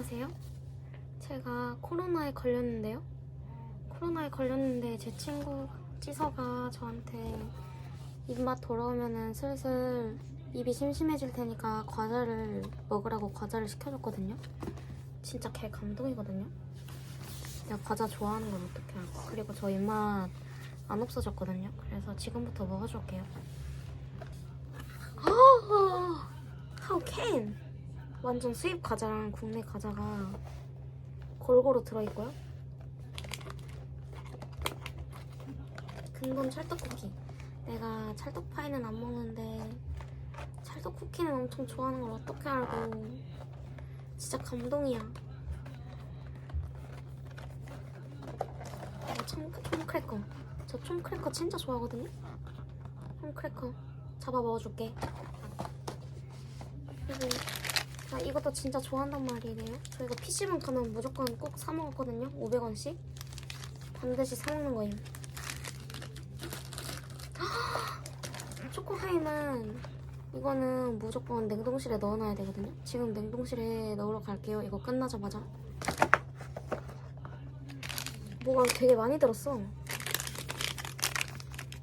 안녕하세요. 제가 코로나에 걸렸는데요. 코로나에 걸렸는데 제 친구 찌서가 저한테 입맛 돌아오면은 슬슬 입이 심심해질 테니까 과자를 먹으라고 과자를 시켜줬거든요. 진짜 개 감동이거든요. 내가 과자 좋아하는 건 어떻게 알고. 그리고 저 입맛 안 없어졌거든요. 그래서 지금부터 먹어줄게요. 아, 아, 아, How can? 완전 수입 과자랑 국내 과자가 골고루 들어있고요. 근본 찰떡쿠키. 내가 찰떡파이는 안 먹는데 찰떡쿠키는 엄청 좋아하는 걸 어떻게 알고. 진짜 감동이야. 이거 청, 촌크래커. 저 촌크래커 진짜 좋아하거든요. 촌크래커. 잡아 먹어줄게. 그리고 나 이것도 진짜 좋아한단 말이에요. 저 이거 PC방 가면 무조건 꼭 사 먹었거든요. 500원씩. 반드시 사 먹는 거예요. 초코하이는 이거는 무조건 냉동실에 넣어놔야 되거든요. 지금 냉동실에 넣으러 갈게요. 이거 끝나자마자. 뭐가 되게 많이 들었어.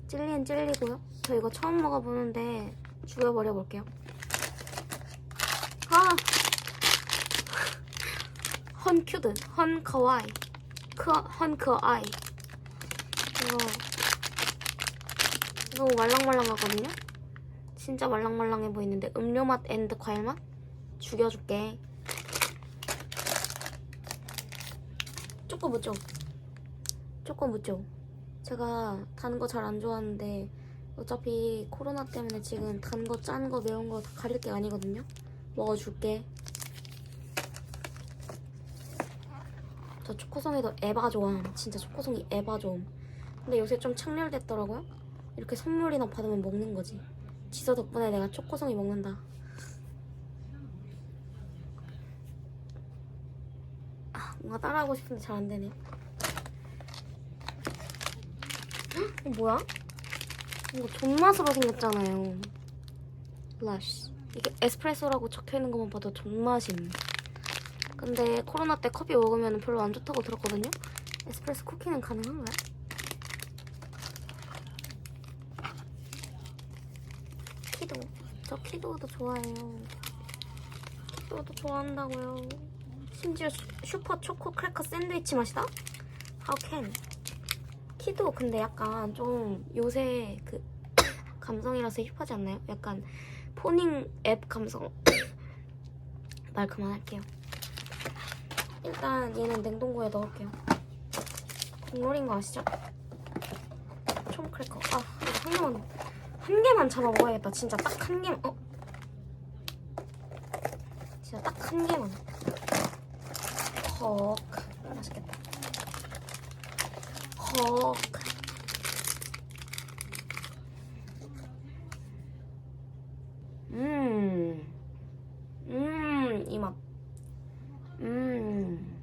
찔리는 찔리고요. 저 이거 처음 먹어보는데 죽여버려 볼게요. 아! 헌큐드, 헌커와이, 크, 헌커아이. 이거 너무 말랑말랑하거든요? 진짜 말랑말랑해 보이는데 음료 맛 앤드 과일 맛? 죽여줄게. 초코 무쪽. 초코 무쪽. 제가 단 거 잘 안 좋아하는데 어차피 코로나 때문에 지금 단 거, 짠 거, 매운 거 다 가릴 게 아니거든요? 먹어줄게. 저 초코송이도 에바 좋아. 진짜 초코송이 에바 좋음. 근데 요새 좀 창렬됐더라고요? 이렇게 선물이나 받으면 먹는 거지. 지서 덕분에 내가 초코송이 먹는다. 아, 뭔가 따라하고 싶은데 잘 안 되네. 헉, 이거 뭐야? 이거 존맛으로 생겼잖아요. 라쉬. 이게 에스프레소라고 적혀 있는 것만 봐도 존맛임. 근데 코로나 때 커피 먹으면 별로 안 좋다고 들었거든요? 에스프레소 쿠키는 가능한가요? 키도. 저 키도도 좋아해요. 키도도 좋아한다고요. 심지어 슈- 슈퍼 초코 크래커 샌드위치 맛이다? How can? 키도 근데 약간 좀 요새 그 감성이라서 힙하지 않나요? 약간 포닝 앱 감성. 말 그만할게요. 일단 얘는 냉동고에 넣을게요. 국룰인 거 아시죠? 총 크래커. 아, 한 개만 한 개만 잡아 먹어야겠다. 진짜 딱 한 개만. 어? 진짜 딱 한 개만. 헉. 맛있겠다. 헉. 음. 음, 이 맛. 음.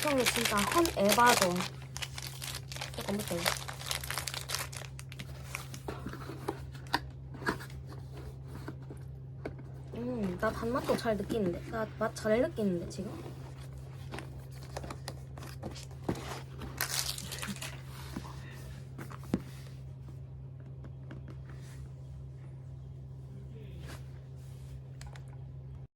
구성이 진짜 헌 에바죠. 조금 보세요. 음, 나 단맛도 잘 느끼는데. 나 맛 잘 느끼는데, 지금?